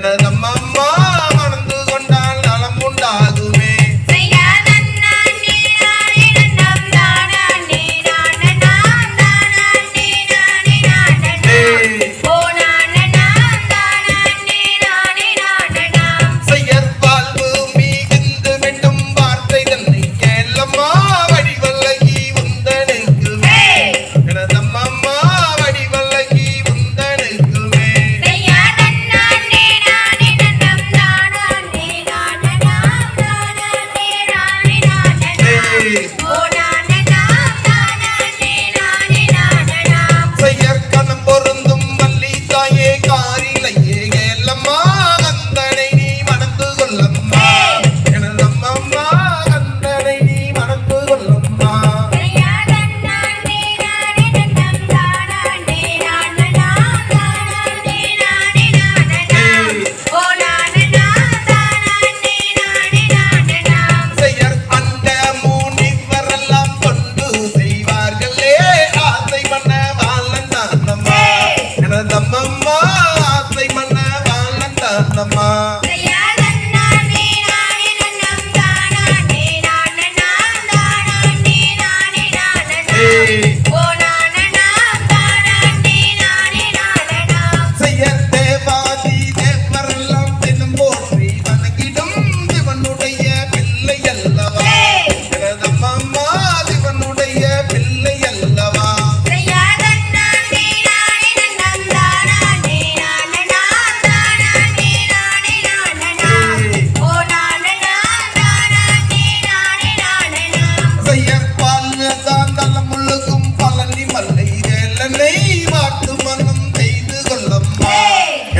llena de... மாறிலை அம்மா ஆசை மன்ன வாழந்தானம்மா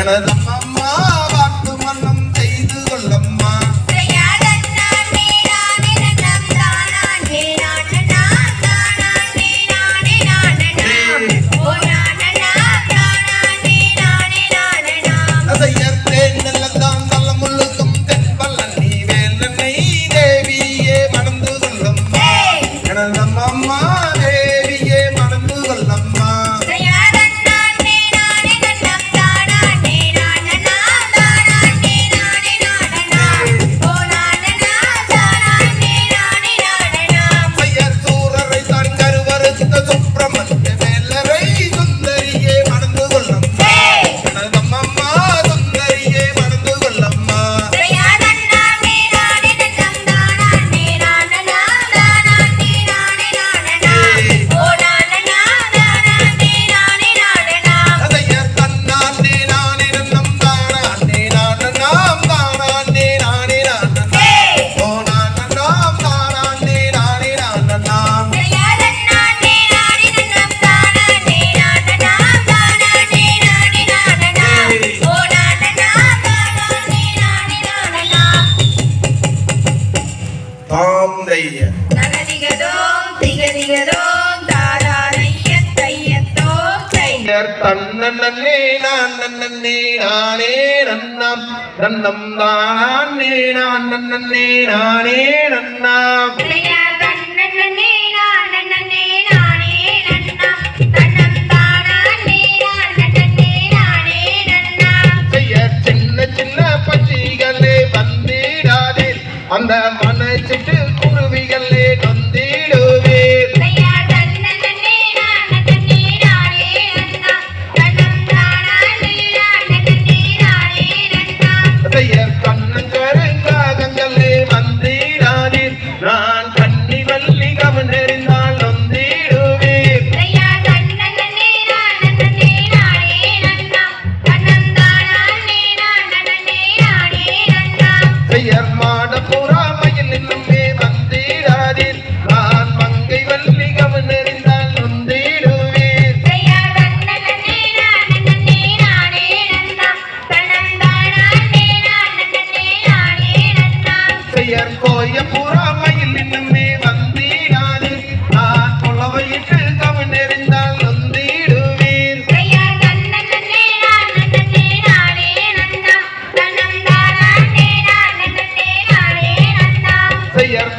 Yeah, that's பெயர் தன்னே நான் நன்னே நானே நன்னாம். நன்னம் தான் நான் நன்னே நானே நன்னாம்.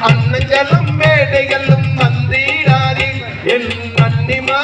அன்னஞ்சலும் மேடைகளும் வந்தீராதி என் அன்னிமா